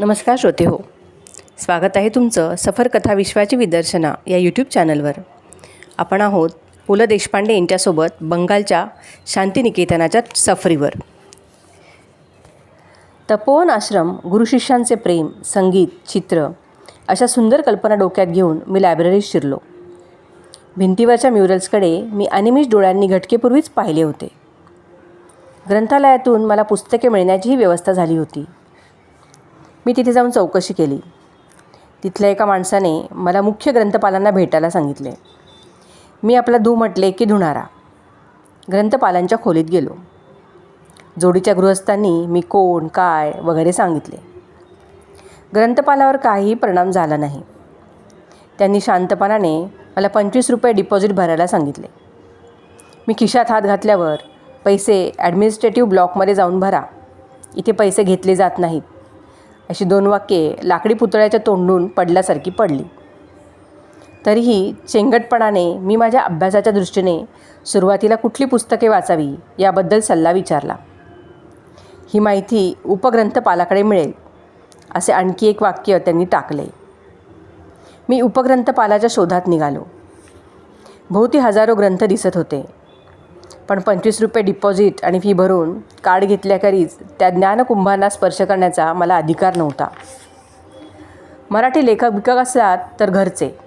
नमस्कार श्रोते हो. स्वागत आहे तुमचं सफर कथा विश्वाची विदर्शना या यूट्यूब चॅनलवर आपण आहोत पु ल देशपांडे यांच्यासोबत बंगालच्या शांतिनिकेतनाच्या सफरीवर. तपोवन आश्रम गुरुशिष्यांचे प्रेम संगीत चित्र अशा सुंदर कल्पना डोक्यात घेऊन मी लायब्ररीत शिरलो. भिंतीवरच्या म्युरल्सकडे मी अनिमिष डोळ्यांनी घटकेपूर्वीच पाहिले होते. ग्रंथालयातून मला पुस्तके मिळण्याचीही व्यवस्था झाली होती. मी तिथे जाऊन चौकशी केली. तिथल्या एका माणसाने मला मुख्य ग्रंथपालांना भेटायला सांगितले. मी आपला धू म्हटले की धुणारा. ग्रंथपालांच्या खोलीत गेलो. जोडीच्या गृहस्थांनी मी कोण काय वगैरे सांगितले. ग्रंथपालावर काहीही परिणाम झाला नाही. त्यांनी शांतपणाने मला पंचवीस रुपये डिपॉझिट भरायला सांगितले. मी खिशात हात घातल्यावर पैसे ॲडमिनिस्ट्रेटिव्ह ब्लॉकमध्ये जाऊन भरा. इथे पैसे घेतले जात नाहीत. अशी दोन वाक्ये लाकडी पुतळ्याच्या तोंडून पडल्यासारखी पडली. तरीही चेंगटपणाने मी माझ्या अभ्यासाच्या दृष्टीने सुरुवातीला कुठली पुस्तके वाचावी याबद्दल सल्ला विचारला. ही माहिती उपग्रंथपालाकडे मिळेल असे आणखी एक वाक्य त्यांनी टाकले. मी उपग्रंथपालाच्या शोधात निघालो. भोवती हजारो ग्रंथ दिसत होते. पण पंचवीस रुपये डिपॉझिट आणि फी भरून कार्ड घेतल्याखेरीज त्या ज्ञानकुंभांना स्पर्श करण्याचा मला अधिकार नव्हता. मराठी लेखक बिकक असलात तर घरचे.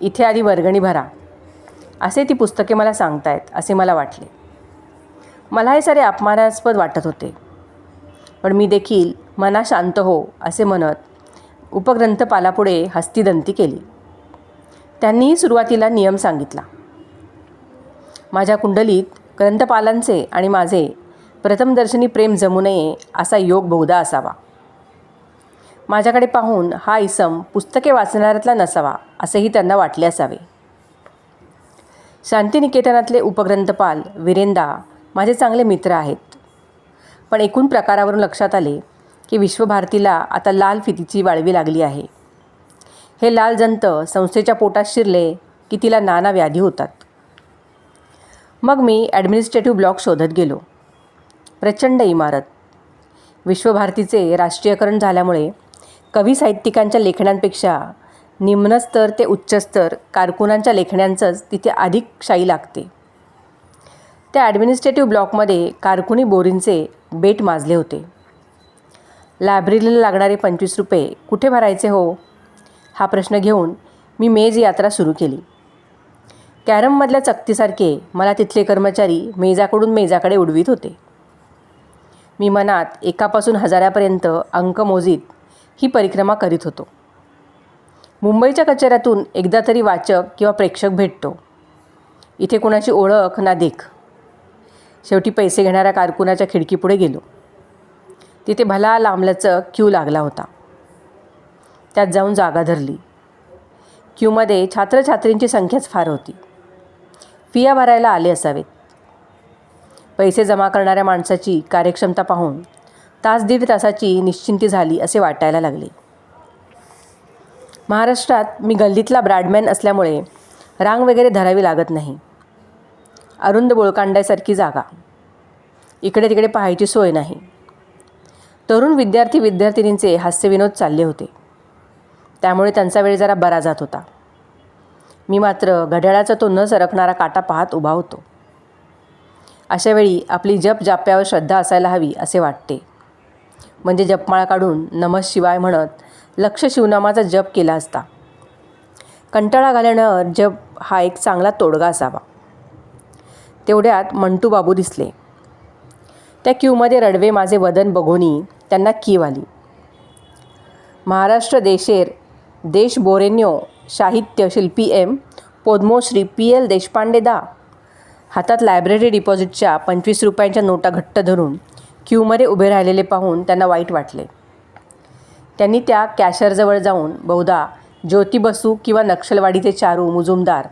इथे आधी वर्गणी भरा. असे ती पुस्तके मला सांगतायत असे मला वाटले. मला हे सारे अपमानास्पद वाटत होते. पण मी देखील मना शांत हो असे म्हणत उपग्रंथपालापुढे हस्तिदंती केली. त्यांनीही सुरुवातीला नियम सांगितला. माझ्या कुंडलीत ग्रंथपालांचे आणि माझे प्रथमदर्शनी प्रेम जमू नये असा योग बहुधा असावा. माझ्याकडे पाहून हा इसम पुस्तके वाचणाऱ्यातला नसावा असेही त्यांना वाटले असावे. शांतिनिकेतनातले उपग्रंथपाल विरेंदा माझे चांगले मित्र आहेत. पण एकूण प्रकारावरून लक्षात आले की विश्वभारतीला आता लाल फितीची वाळवी लागली आहे. हे लाल जंत संस्थेच्या पोटात शिरले की तिला नाना व्याधी होतात. मग मी ॲडमिनिस्ट्रेटिव्ह ब्लॉक शोधत गेलो. प्रचंड इमारत. विश्वभारतीचे राष्ट्रीयकरण झाल्यामुळे कवी साहित्यिकांच्या लेखण्यांपेक्षा निम्नस्तर ते उच्चस्तर कारकुनांच्या लेखण्यांचंच तिथे अधिक शाई लागते. त्या ॲडमिनिस्ट्रेटिव्ह ब्लॉकमध्ये कारकुनी बोरींचे बेट माजले होते. लायब्ररीला लागणारे पंचवीस रुपये कुठे भरायचे हो? हा प्रश्न घेऊन मी मेज यात्रा सुरू केली. कॅरममधल्या चकतीसारखे मला तिथले कर्मचारी मेजाकडून मेजाकडे उडवीत होते. मी मनात एकापासून हजारापर्यंत अंक मोजीत ही परिक्रमा करीत होतो. मुंबईच्या कचेऱ्यातून एकदा तरी वाचक किंवा प्रेक्षक भेटतो. इथे कोणाची ओळख ना देख. शेवटी पैसे घेणाऱ्या कारकुनाच्या खिडकीपुढे गेलो. तिथे भला लांबल्याचं क्यू लागला होता. त्यात जाऊन जागा धरली. क्यूमध्ये छात्रछात्रींची संख्याच फार होती. फिया भरायला आले असावेत. पैसे जमा करणाऱ्या माणसाची कार्यक्षमता पाहून तास दीड तासाची निश्चिंती झाली असे वाटायला लागले. महाराष्ट्रात मी गल्लीतला ब्रॅडमॅन असल्यामुळे रांग वगैरे धरावी लागत नाही. अरुंद बोळकांड्यासारखी जागा. इकडे तिकडे पाहायची सोय नाही. तरुण विद्यार्थी विद्यार्थिनींचे हास्यविनोद चालले होते. त्यामुळे त्यांचा वेळ जरा बरा जात होता. मी मात्र घड्याळाचा तो न सरकणारा काटा पाहत उभा होतो. अशावेळी आपली जप जाप्यावर श्रद्धा असायला हवी असे वाटते. म्हणजे जपमाळा काढून नमः शिवाय म्हणत लक्ष शिवनामाचा जप केला असता. कंटाळा घालण्यावर जप हा एक चांगला तोडगा असावा. तेवढ्यात मंटू बाबू दिसले. त्या क्यूमध्ये रडवे माझे वदन बघोनी त्यांना कीव आली. महाराष्ट्र देशेर देश बोरेन्यो साहित्य शिल्पी M. Padmashri P. L. Deshpande दा. हातात लायब्ररी डिपॉझिटच्या पंचवीस रुपयांच्या नोटा घट्ट धरून क्यूमध्ये उभे राहिलेले पाहून त्यांना वाईट वाटले. त्यांनी त्या कॅशरजवळ जाऊन बहुधा ज्योती बसू किंवा नक्षलवाडीचे चारू मुजुमदार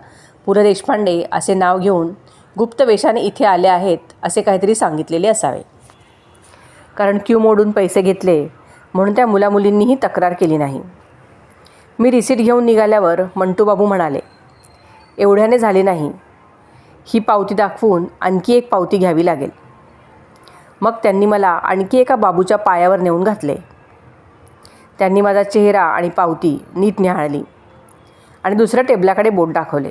पु ल देशपांडे असे नाव घेऊन गुप्त वेशाने इथे आले आहेत असे काहीतरी सांगितलेले असावे. कारण क्यू मोडून पैसे घेतले म्हणून त्या मुलामुलींनीही तक्रार केली नाही. मी रिसीट घेऊन निघाल्यावर मंटूबाबू म्हणाले एवढ्याने झाले नाही. ही पावती दाखवून आणखी एक पावती घ्यावी लागेल. मग त्यांनी मला आणखी एका बाबूच्या पायावर नेऊन घातले. त्यांनी माझा चेहरा आणि पावती नीट न्याहाळली आणि दुसऱ्या टेबलाकडे बोट दाखवले.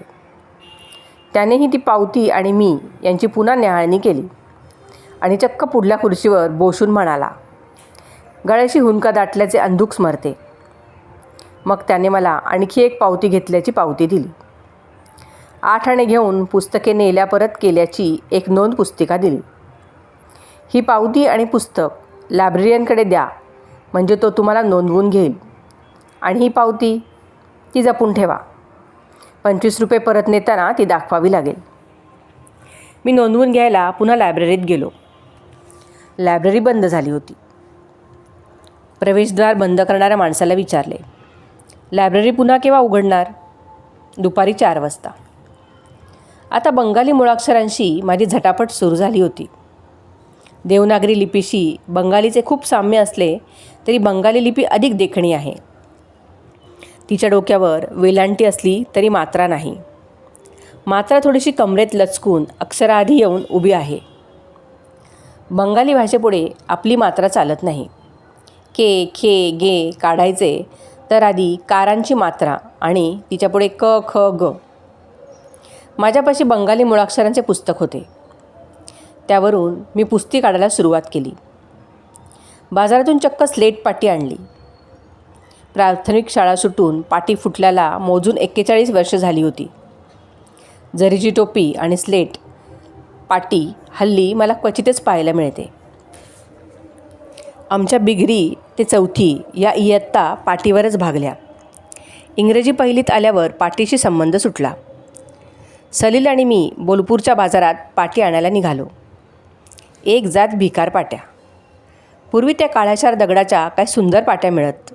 त्यानेही ती पावती आणि मी यांची पुन्हा न्याहाळणी केली आणि चक्क पुढल्या खुर्चीवर बोसून म्हणाला गळ्याशी हुंका दाटल्याचे अंधुक स्मरते. मग त्याने मला आणखी एक पावती घेतल्याची पावती दिली. आठ आणे घेऊन पुस्तके नेल्या परत केल्याची एक नोंद पुस्तिका दिली. ही पावती आणि पुस्तक लायब्ररियनकडे द्या म्हणजे तो तुम्हाला नोंदवून घेईल. आणि ही पावती ती जपून ठेवा. पंचवीस रुपये परत नेताना ती दाखवावी लागेल. मी नोंदवून घ्यायला पुन्हा लायब्ररीत गेलो. लायब्ररी बंद झाली होती. प्रवेशद्वार बंद करणाऱ्या माणसाला विचारले लायब्ररी पुन्हा केव्हा उघडणार? दुपारी चार वाजता. आता बंगाली मुळाक्षरांशी माझी झटापट सुरू झाली होती. देवनागरी लिपीशी बंगालीचे खूप साम्य असले तरी बंगाली लिपी अधिक देखणी आहे. तिच्या डोक्यावर वेलांटी असली तरी मात्रा नाही. मात्रा थोडीशी कमरेत लचकून अक्षराआधी येऊन उभी आहे. बंगाली भाषेपुढे आपली मात्रा चालत नाही. के खे गे काढायचे तर आधी कारांची मात्रा आणि तिच्यापुढे क ख ग. माझ्यापाशी बंगाली मुळाक्षरांचे पुस्तक होते. त्यावरून मी पुस्ती काढायला सुरुवात केली. बाजारातून चक्क स्लेट पाटी आणली. प्राथमिक शाळा सुटून पाटी फुटल्याला मोजून एक्केचाळीस वर्ष झाली होती. जरीची टोपी आणि स्लेट पाटी हल्ली मला क्वचितच पाहायला मिळते. आमच्या बिगरी ते चौथी या इयत्ता पाटीवरच भागल्या. इंग्रजी पहिलीत आल्यावर पाटीशी संबंध सुटला. सलील आणि मी बोलपूरच्या बाजारात पाटी आणायला निघालो. एक जात भिकार पाट्या. पूर्वी त्या काळ्याशार दगडाच्या काय सुंदर पाट्या मिळत.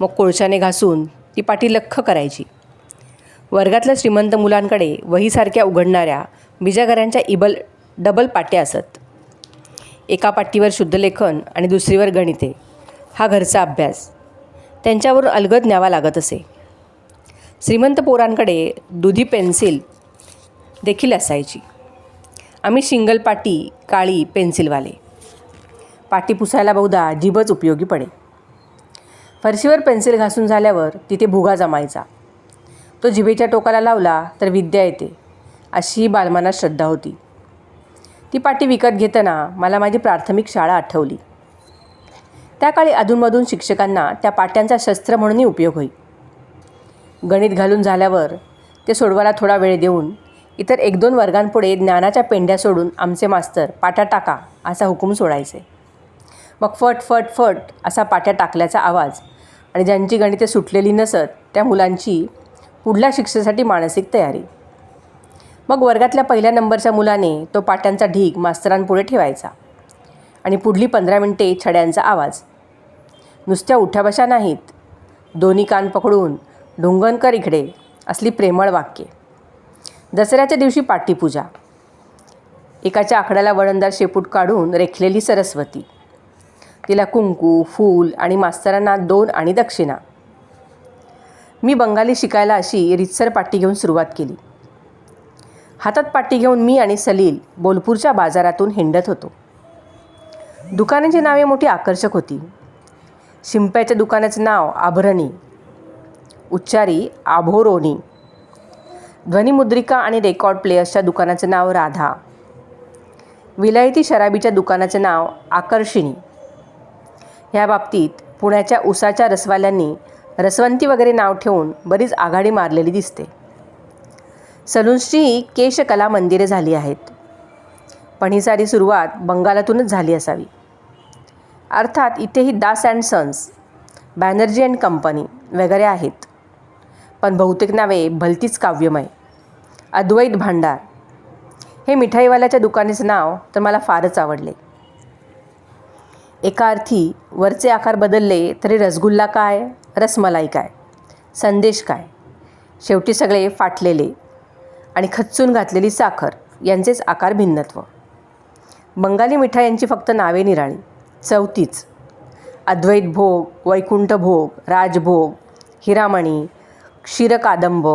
मग कोळशाने घासून ती पाटी लख्ख करायची. वर्गातल्या श्रीमंत मुलांकडे वहीसारख्या उघडणाऱ्या बिजागऱ्यांच्या इबल डबल पाट्या असत. एका पाटीवर शुद्धलेखन आणि दुसरीवर गणिते. हा घरचा अभ्यास. त्यांच्यावरून अलगद न्यावा लागत असे. श्रीमंत पोरांकडे दुधी पेन्सिल देखील असायची. आम्ही शिंगल पाटी काळी पेन्सिलवाले. पाटी पुसायला बहुधा जीभच उपयोगी पडे. फरशीवर पेन्सिल घासून झाल्यावर तिथे भुगा जमायचा. तो जिभेच्या टोकाला लावला तर विद्या येते अशी ही बालमानात श्रद्धा होती. ती पाटी विकत घेताना मला माझी प्राथमिक शाळा आठवली. त्या काळी अधूनमधून शिक्षकांना त्या पाट्यांचा शस्त्र म्हणूनही उपयोग होई. गणित घालून झाल्यावर ते सोडवायला थोडा वेळ देऊन इतर एक दोन वर्गांपुढे ज्ञानाच्या पेंड्या सोडून आमचे मास्तर पाट्या टाका असा हुकूम सोडायचे. मग फट फट फट असा पाट्या टाकल्याचा आवाज आणि ज्यांची गणिते सुटलेली नसत त्या मुलांची पुढल्या शिक्षेसाठी मानसिक तयारी. मग वर्गातल्या पहिल्या नंबरच्या मुलाने तो पाट्यांचा ढीग मास्तरांपुढे ठेवायचा आणि पुढली पंधरा मिनटे छड्यांचा आवाज. नुसत्या उठ्याबशा नाहीत. दोन्ही कान पकडून ढुंगणकर इकडे असली प्रेमळ वाक्ये. दसऱ्याच्या दिवशी पाटीपूजा. एकाच्या आकड्याला वळणदार शेपूट काढून रेखलेली सरस्वती. तिला कुंकू फूल आणि मास्तरांना दोन आणि दक्षिणा. मी बंगाली शिकायला अशी रितसर पाटी घेऊन सुरुवात केली. हातात पाटी घेऊन मी आणि सलील बोलपूरच्या बाजारातून हिंडत होतो. दुकानांची नावे मोठी आकर्षक होती. शिंप्याच्या दुकानाचं नाव आभरणी उच्चारी आभोरोनी. ध्वनिमुद्रिका आणि रेकॉर्ड प्लेयर्सच्या दुकानाचं नाव राधा. विलायती शराबीच्या दुकानाचं नाव आकर्षिणी. ह्या बाबतीत पुण्याच्या उसाच्या रसवाल्यांनी रसवंती वगैरे नाव ठेवून बरीच आघाडी मारलेली दिसते. सलून्सची केशकला मंदिरे झाली आहेत. पण ही सारी सुरुवात बंगालातूनच झाली असावी. अर्थात इथेही Das and sons Banerjee and company वगैरे आहेत. पण बहुतेक नावे भलतीच काव्यमय. अद्वैत भांडार. हे मिठाईवाल्याच्या दुकानाचं नाव तर मला फारच आवडले. एका अर्थी वरचे आकार बदलले तरी रसगुल्ला काय रसमलाई काय संदेश काय शेवटी सगळे फाटलेले आणि खच्चून घातलेली साखर यांचेच आकार भिन्नत्व. बंगाली मिठायांची फक्त नावे निराळी. चौथीच अद्वैत भोग वैकुंठ भोग राजभोग हिरामणी क्षीरकादंब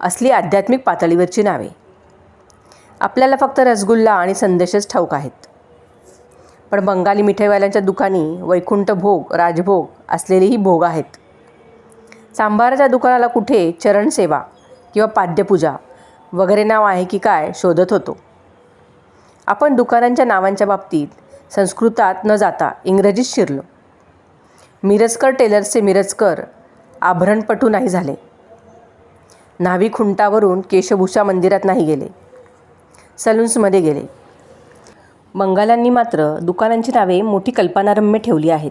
असली आध्यात्मिक पातळीवरची नावे. आपल्याला फक्त रसगुल्ला आणि संदेशच ठाऊक आहेत. पण बंगाली मिठाईवाल्यांच्या दुकानी वैकुंठ भोग राजभोग असलेलेही भोग आहेत. सांबाराच्या दुकानाला कुठे चरणसेवा किंवा पाद्यपूजा वगैरे नाव आहे की काय शोधत होतो. आपण दुकानांच्या नावांच्या बाबतीत संस्कृतात न जाता इंग्रजीत शिरलो. मिरजकर टेलर्सचे मिरजकर आभरणपटू नाही झाले. न्हावी खुंटावरून केशभूषा मंदिरात नाही गेले. सलून्समध्ये गेले. बंगालांनी मात्र दुकानांची नावे मोठी कल्पनारम्य ठेवली आहेत.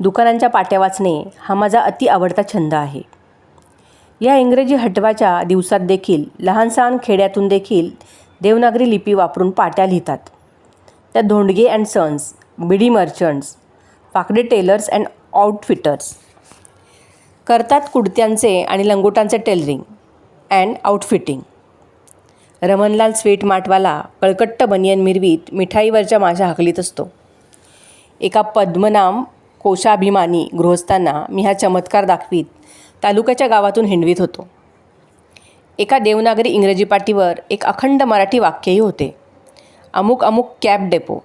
दुकानांच्या पाट्या वाचणे हा माझा अति आवडता छंद आहे. या इंग्रजी हटवाच्या दिवसात देखील लहानसहान खेड्यातून देखील देवनागरी लिपी वापरून पाट्या लिहितात. त्या Dhondge and sons bidi merchants Phakde tailors and outfitters. करतात कुडत्यांचे आणि लंगोटांचे tailoring and outfitting. Ramanlal sweet Matwala कळकट्ट बनियन मिरवीत मिठाईवरच्या माझ्या हकलीत असतो. एका पद्मनाम कोशाभिमानी गृहस्थांना मी हा चमत्कार दाखवीत तालुक्याच्या गावातून हिंडवीत होतो. एका देवनागरी इंग्रजी पाटीवर एक अखंड मराठी वाक्यही होते. अमुक अमुक कॅब डेपो.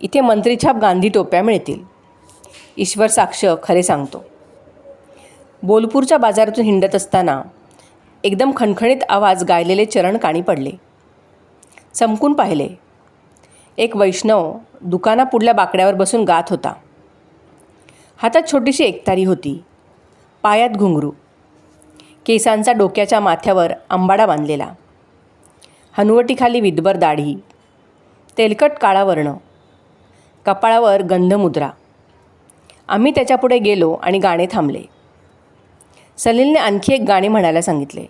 इथे मंत्रीछाप गांधी टोप्या मिळतील. ईश्वर साक्ष खरे सांगतो. बोलपूरच्या बाजारातून हिंडत असताना एकदम खणखणीत आवाज गायलेले चरण काणी पडले. चमकून पाहिले. एक वैष्णव दुकानापुढल्या बाकड्यावर बसून गात होता. हातात छोटीशी एकतारी होती. पायात घुंगरू. केसांचा डोक्याच्या माथ्यावर आंबाडा बांधलेला. हनुवटीखाली विदभर दाढी. तेलकट काळा वर्ण. कपाळावर गंधमुद्रा. आम्ही त्याच्यापुढे गेलो आणि गाणे थांबले. सलीलने आणखी एक गाणे म्हणायला सांगितले.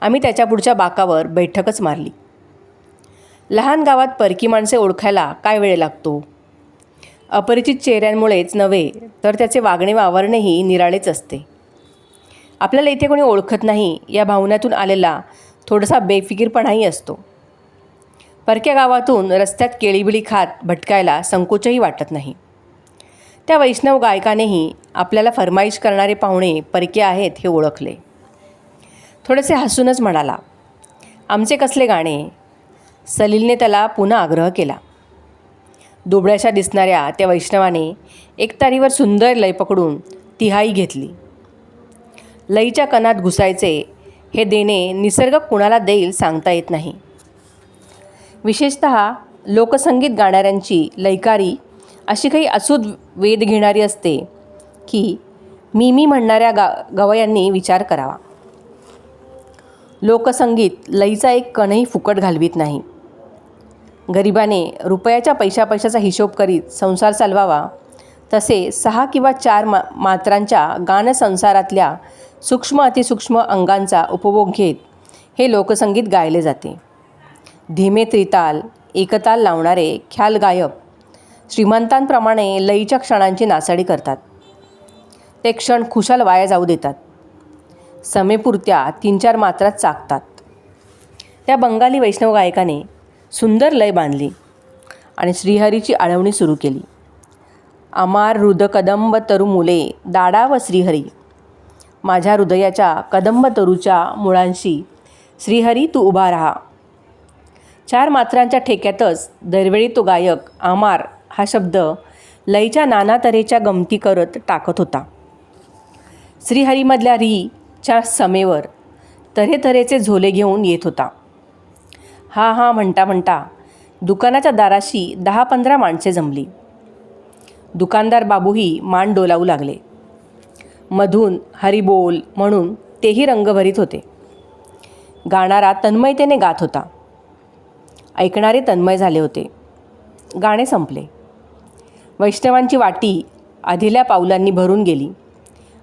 आम्ही त्याच्या पुढच्या बाकावर बैठकच मारली. लहान गावात परकी माणसे ओळखायला काय वेळ लागतो? अपरिचित चेहऱ्यांमुळेच नव्हे तर त्याचे वागणे वावरणेही निराळेच असते. आपल्याला इथे कोणी ओळखत नाही या भावनातून आलेला थोडासा बेफिकीरपणाही असतो. परक्या गावातून रस्त्यात केळीबिळी खात भटकायला संकोचही वाटत नाही. त्या वैष्णव गायकानेही आपल्याला फरमाईश करणारे पाहुणे परके आहेत हे ओळखले. थोडेसे हसूनच म्हणाला आमचे कसले गाणे? सलीलने त्याला पुन्हा आग्रह केला. दुबळ्याशा दिसणाऱ्या त्या वैष्णवाने एकतारीवर सुंदर लय पकडून तिहाई घेतली. लईच्या कणात घुसायचे हे देणे निसर्ग कुणाला देईल सांगता येत नाही. विशेषत लोकसंगीत गाणाऱ्यांची लयकारी अशी काही अचूत वेध घेणारी असते की मी मी म्हणणाऱ्या गा गवयांनी विचार करावा. लोकसंगीत लईचा एक कणही फुकट घालवीत नाही. गरिबाने रुपयाच्या पैशा पैशाचा हिशोब करीत संसार चालवावा. तसे सहा किंवा चार मा मात्रांच्या गानसंसारातल्या सूक्ष्म अतिसूक्ष्म अंगांचा उपभोग घेत हे लोकसंगीत गायले जाते. धीमे त्रिताल एकताल लावणारे ख्याल गायक श्रीमंतांप्रमाणे लईच्या क्षणांची नासाडी करतात. ते क्षण खुशाल वाया जाऊ देतात. समेपुरत्या तीन चार मात्रात चाकतात. त्या बंगाली वैष्णव गायकाने सुंदर लय बांधली आणि श्रीहरीची आळवणी सुरू केली. अमार हृद कदंब तरु मुले दाडा व श्रीहरी. माझ्या हृदयाच्या कदंब तरूच्या मुळांशी श्रीहरी तू उभा राहा. चार मात्रांच्या ठेक्यातच दरवेळी तो गायक आमार हा शब्द लईच्या नाना तऱ्हेच्या गमती करत टाकत होता. श्रीहरीमधल्या रीच्या समेवर तऱ्हेतऱ्हेचे झोले घेऊन येत होता. हा हा म्हणता म्हणता दुकानाच्या दाराशी दहा पंधरा माणसे जमली. दुकानदार बाबूही मान डोलावू लागले. मधून हरिबोल म्हणून तेही रंग भरीत होते. गाणारा तन्मयतेने गात होता. ऐकणारे तन्मय झाले होते. गाणे संपले. वैष्णवांची वाटी आधिल्या पावलांनी भरून गेली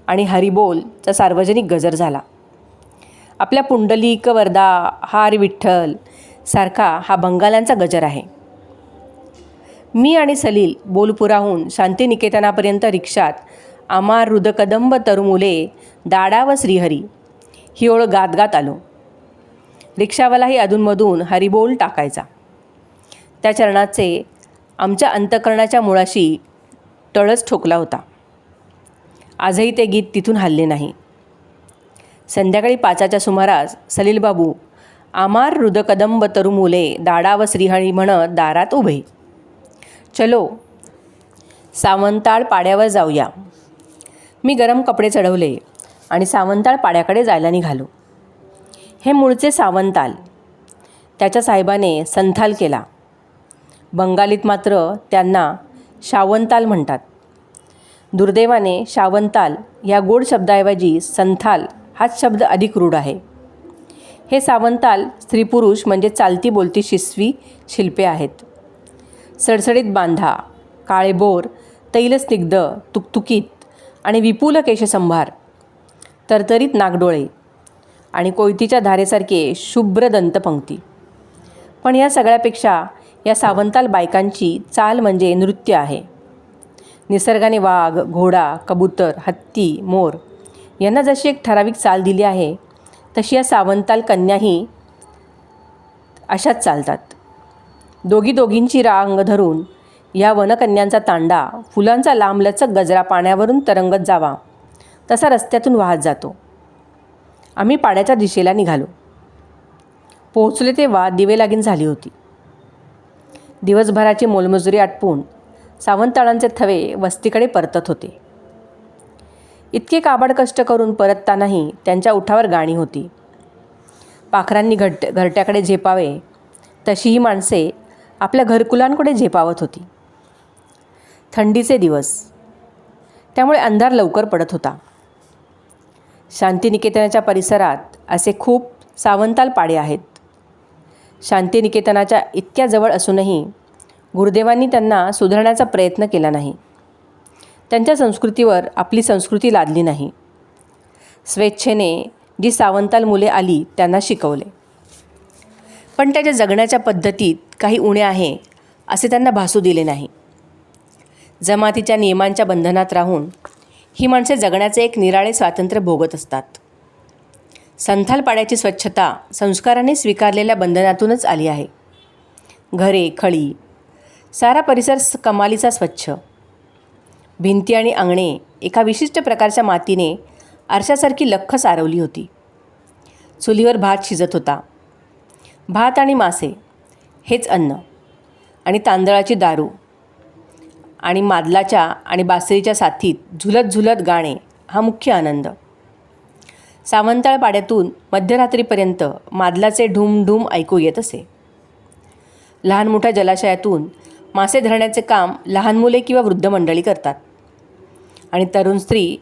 आणि हरिबोलचा सार्वजनिक गजर झाला. आपल्या पुंडलिक वरदा हार विठ्ठल सारखा हा बंगाल्यांचा गजर आहे. मी आणि सलील बोलपुराहून शांतिनिकेतनापर्यंत रिक्षात आम्हा रुदकदंब तरुमुले दाडा व श्रीहरी ही ओळ गात गात आलो. रिक्षावालाही अधूनमधून हरिबोल टाकायचा. त्या चरणाचे आमच्या अंतकरणाच्या मुळाशी टळच ठोकला होता. आजही ते गीत तिथून हल्ले नाही. संध्याकाळी पाचाच्या सुमारास सलीलबाबू आमार हृदकदंब तरुमुले दाडा व श्रीहणी म्हणत दारात उभे. चलो सावंताळ पाड्यावर जाऊया. मी गरम कपडे चढवले आणि सावंताळ पाड्याकडे जायला निघालो. हे मूळचे सावंताल. त्याच्या साहेबाने संथाल केला. बंगालीत मात्र त्यांना शावंताल म्हणतात. दुर्दैवाने शावंताल या गोड शब्दाऐवजी संथाल हाच शब्द अधिक रूढ आहे. हे सावंताल स्त्री पुरुष म्हणजे चालती बोलती शिस्वी शिल्पे आहेत. सडसडीत बांधा काळे बोर तैलस्निग्ध तुकतुकीत आणि विपुल केशसंभार तरतरीत नागडोळे आणि कोयतीच्या धारेसारखे शुभ्र दंतपंक्ती पण या सगळ्यापेक्षा या सावंताल बायकांची चाल म्हणजे नृत्य आहे. निसर्गाने वाघ घोडा कबूतर हत्ती मोर यांना जशी एक ठराविक चाल दिली आहे तशी या सावंताल कन्याही अशाच चालतात. दोघी दोघींची रांग धरून या वनकन्यांचा तांडा फुलांचा लांबलचक गजरा पाण्यावरून तरंगत जावा तसा रस्त्यातून वाहत जातो. आम्ही पाड्याच्या दिशेला निघालो. पोहोचले तेव्हा दिवे लागीन झाली होती. दिवसभराची मोलमजुरी आटपून सावंतळांचे थवे वस्तीकडे परतत होते. इतके काबाड कष्ट करून परततानाही त्यांच्या उठावर गाणी होती. पाखरांनी घट घरट्याकडे झेपावे तशी ही माणसे आपल्या घरकुलांकडे झेपावत होती. थंडीचे दिवस. त्यामुळे अंधार लवकर पडत होता. शांतिनिकेतनाच्या परिसरात असे खूप सावंताल पाडे आहेत. शांतिनिकेतनाच्या इतक्या जवळ असूनही गुरुदेवांनी त्यांना सुधारण्याचा प्रयत्न केला नाही. त्यांच्या संस्कृतीवर आपली संस्कृती लादली नाही. स्वेच्छेने जी सावंताल मुले आली त्यांना शिकवले. पण त्याच्या जगण्याच्या पद्धतीत काही उणे आहे असे त्यांना भासू दिले नाही. जमातीच्या नियमांच्या बंधनात राहून ही माणसे जगण्याचे एक निराळे स्वातंत्र्य भोगत असतात. संथाल पाड्याची स्वच्छता संस्काराने स्वीकारलेल्या बंधनातूनच आली आहे. घरे खळी सारा परिसर कमालीचा स्वच्छ. भिंती आणि अंगणे एका विशिष्ट प्रकारच्या मातीने आरशासारखी लख्ख सारवली होती. चुलीवर भात शिजत होता. भात आणि मासे हेच अन्न आणि तांदळाची दारू आणि मादलाच्या आणि बासरीच्या साथीत झुलत झुलत गाणे हा मुख्य आनंद. सावंताळ पाड्यातून मध्यरात्रीपर्यंत मादलाचे ढूम ऐकू येत असे. लहान मोठ्या जलाशयातून मासे धरण्याचे काम लहान मुले किंवा वृद्ध मंडळी करतात. आणि तरुण स्त्री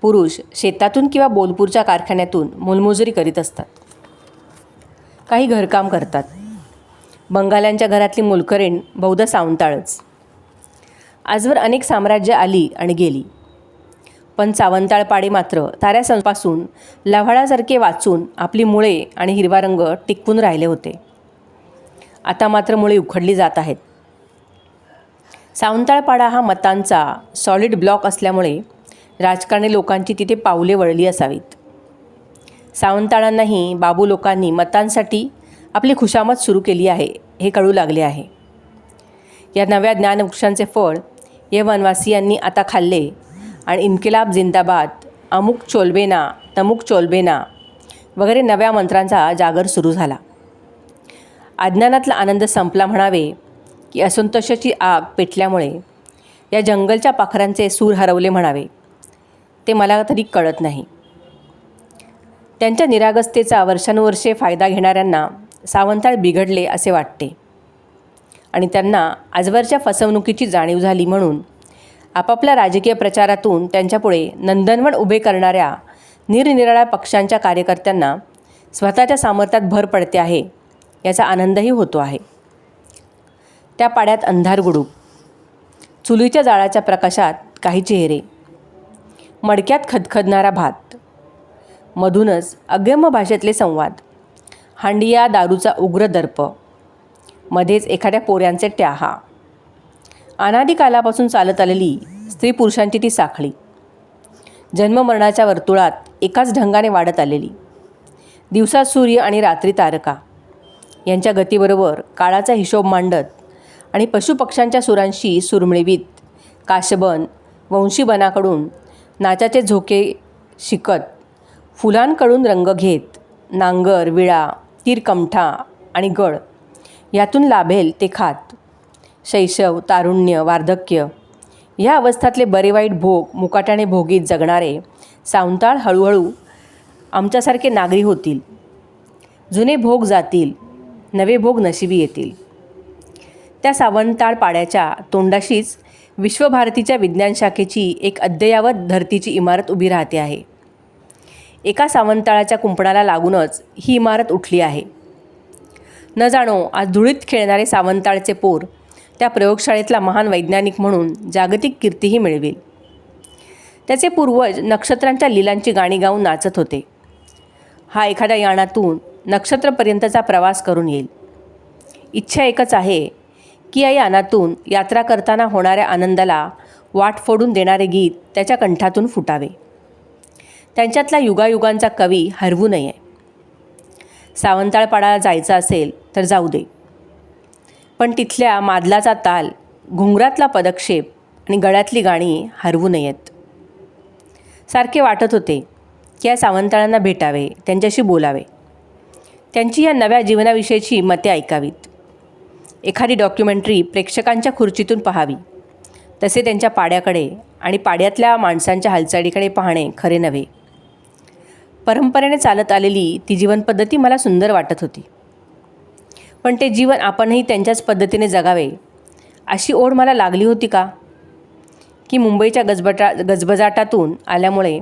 पुरुष शेतातून किंवा बोलपूरच्या कारखान्यातून मोलमजुरी करीत असतात. काही घरकाम करतात. बंगाल्यांच्या घरातली मोलकरीण बहुधा सावंताळच. आजवर अनेक साम्राज्य आली आणि गेली. पण सावंताळ मात्र मात्र ताऱ्यापासून लव्हाळासारखे वाचून आपली मुळे आणि हिरवा रंग टिकवून राहिले होते. आता मात्र मुळे उखडली जात आहेत. सावंताळपाडा हा मतांचा सॉलिड ब्लॉक असल्यामुळे राजकारणी लोकांची तिथे पावले वळली असावीत. सावंताळांनाही बाबू लोकांनी मतांसाठी आपली खुशामत सुरू केली आहे हे कळू लागले आहे. या नव्या ज्ञानवृक्षांचे फळ हे वनवासियांनी आता खाल्ले आणि इन्किलाब जिंदाबाद अमुक चोलबेना तमुक चोलबेना वगैरे नव्या मंत्रांचा जागर सुरू झाला. अज्ञानातला आनंद संपला म्हणावे की असंतोषाची आग पेटल्यामुळे या जंगलच्या पाखरांचे सूर हरवले म्हणावे. ते मला तरी कळत नाही. त्यांच्या निरागसतेचा वर्षानुवर्षे फायदा घेणाऱ्यांना सावंताळ बिघडले असे वाटते. आणि त्यांना आजवरच्या फसवणुकीची जाणीव झाली म्हणून आपापल्या राजकीय प्रचारातून त्यांच्यापुढे नंदनवन उभे करणाऱ्या निरनिराळ्या पक्षांच्या कार्यकर्त्यांना स्वतःच्या सामर्थ्यात भर पडते आहे याचा आनंदही होतो आहे. त्या पाड्यात अंधार गुडूप चुलीच्या जाळाच्या प्रकाशात काही चेहरे. मडक्यात खदखदणारा भात. मधूनच अगम्य भाषेतले संवाद. हांडिया दारूचा उग्र दर्प. मध्येच एखाद्या पोऱ्यांचे ट्याहा. अनादिकालापासून चालत आलेली स्त्री पुरुषांची ती साखळी. जन्ममरणाच्या वर्तुळात एकाच ढंगाने वाढत आलेली. दिवसात सूर्य आणि रात्री तारका. यांच्या गतीबरोबर काळाचा हिशोब मांडत आणि पशुपक्ष्यांच्या सुरांशी सुरमिळवीत. काशबन वंशीबनाकडून नाचाचे झोके शिकत फुलांकडून रंग घेत नांगर विळा तीरकमठा आणि गळ यातून लाभेल ते खात. शैशव तारुण्य वार्धक्य ह्या अवस्थातले बरे वाईट भोग मुकाट्याने भोगीत जगणारे सावंताळ हळूहळू आमच्यासारखे नागरी होतील. जुने भोग जातील नवे भोग नशिबी येतील. त्या सावंताळ पाड्याच्या तोंडाशीच विश्वभारतीच्या विज्ञान शाखेची एक अद्ययावत धरतीची इमारत उभी राहते आहे. एका सावंताळाच्या कुंपणाला लागूनच ही इमारत उठली आहे. न जाणो आज धुळीत खेळणारे सावंताळचे पोर त्या प्रयोगशाळेतला महान वैज्ञानिक म्हणून जागतिक कीर्तीही मिळवेल. त्याचे पूर्वज नक्षत्रांच्या लिलांची गाणी गाऊन नाचत होते. हा एखाद्या यानातून नक्षत्रपर्यंतचा प्रवास करून येईल. इच्छा एकच आहे की आई यानातून यात्रा करताना होणाऱ्या आनंदाला वाट फोडून देणारे गीत त्याच्या कंठातून फुटावे. त्यांच्यातला युगायुगांचा कवी हरवू नये. सावंताळपाडाला जायचं असेल तर जाऊ दे. पण तिथल्या मादलाचा ताल घुंगरातला पदक्षेप आणि गळ्यातली गाणी हरवू नयेत. सारखे वाटत होते की या सावंताळांना भेटावे त्यांच्याशी बोलावे. त्यांची या नव्या जीवनाविषयीची मते ऐकावीत. एखादी डॉक्युमेंटरी प्रेक्षकांच्या खुर्चीतून पाहावी. तसे त्यांच्या पाड्याकडे आणि पाड्यातल्या माणसांच्या हालचालीकडे पाहणे खरे नव्हे. परंपरेने चालत आलेली ती जीवनपद्धती मला सुंदर वाटत होती. पण ते जीवन आपणही त्यांच्याच पद्धतीने जगावे अशी ओढ मला लागली होती का? की मुंबईच्या गजबटा गजबजाटातून आल्यामुळे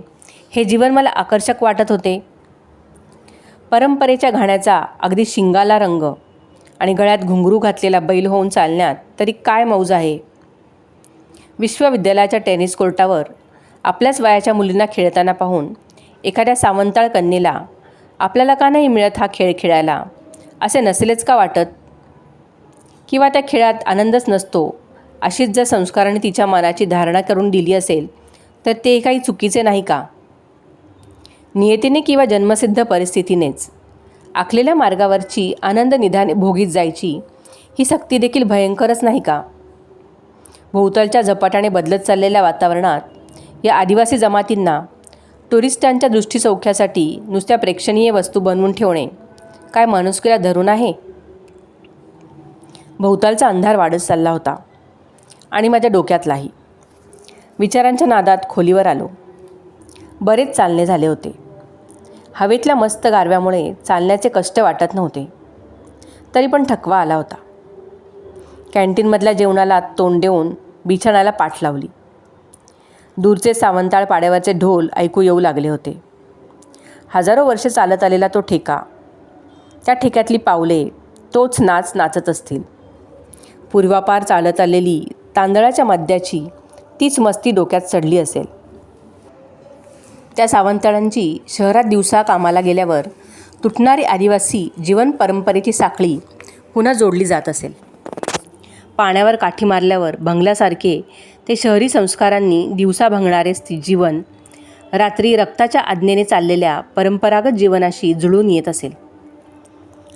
हे जीवन मला आकर्षक वाटत होते. परंपरेच्या घाण्याचा अगदी शिंगाला रंग आणि गळ्यात घुंगरू घातलेला बैल होऊन चालण्यात तरी काय मौज आहे? विश्वविद्यालयाच्या टेनिस कोर्टावर आपल्याच वयाच्या मुलींना खेळताना पाहून एखाद्या सावंताळ कन्येला आपल्याला का नाही मिळत हा खेळ खेळायला? असे नसेलच का वाटत? किंवा त्या खेळात आनंदच नसतो? अशीच जर संस्काराने तिच्या मनाची धारणा करून दिली असेल तर ते काही चुकीचे नाही का? नियतीने किंवा जन्मसिद्ध परिस्थितीनेच. आखलेल्या मार्गावरची आनंद निधाने भोगीत जायची. ही सक्ती देखील भयंकरच नाही का? भोवतालच्या झपाट्याने बदलत चाललेल्या वातावरणात या आदिवासी जमातींना टुरिस्टांच्या दृष्टीसौख्यासाठी नुसत्या प्रेक्षणीय वस्तू बनवून ठेवणे काय माणुसकीला धरून आहे? भोवतालचा अंधार वाढत चालला होता आणि माझ्या डोक्यातलाही. विचारांच्या नादात खोलीवर आलो. बरेच चालणे झाले होते. हवेतल्या मस्त गारव्यामुळे चालण्याचे कष्ट वाटत नव्हते. तरी पण थकवा आला होता. कॅन्टीनमधल्या जेवणाला तोंड देऊन बिछाण्याला पाठ लावली. दूरचे सावंताळ पाड्यावरचे ढोल ऐकू येऊ लागले होते. हजारो वर्षे चालत आलेला तो ठेका. त्या ठेक्यातली पावले तोच नाच नाचत असतील. पूर्वापार चालत आलेली तांदळाच्या मद्याची तीच मस्ती डोक्यात चढली असेल. त्या सावंतळांची शहरात दिवसा कामाला गेल्यावर तुटणारी आदिवासी जीवन परंपरेची साखळी पुन्हा जोडली जात असेल. पाण्यावर काठी मारल्यावर भंगल्यासारखे ते शहरी संस्कारांनी दिवसा भंगणारे जीवन रात्री रक्ताच्या आज्ञेने चाललेल्या परंपरागत जीवनाशी जुळून येत असेल.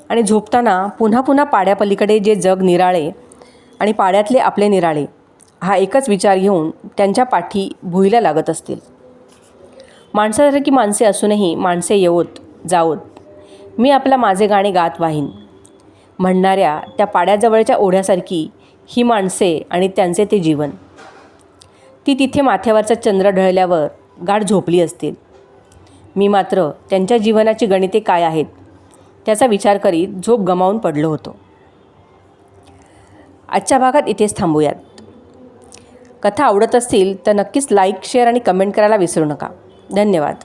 आणि झोपताना पुन्हा पुन्हा पाड्यापलीकडे जे जग निराळे आणि पाड्यातले आपले निराळे हा एकच विचार घेऊन त्यांच्या पाठी भुईला लागत असतील. माणसासारखी माणसे असूनही माणसे येवोत जावोत मी आपला माझे गाणे गात वाहीन. म्हणणाऱ्या त्या पाड्याजवळच्या ओढ्यासारखी ही माणसे आणि त्यांचे ते जीवन. ती तिथे माथ्यावरचा चंद्र ढळल्यावर गाढ झोपली असतील. मी मात्र त्यांच्या जीवनाची गणिते काय आहेत त्याचा विचार करीत झोप गमावून पडलो होतो. आजच्या भागात इथेच थांबूयात. कथा आवडत असतील तर नक्कीच लाईक शेअर आणि कमेंट करायला विसरू नका. धन्यवाद.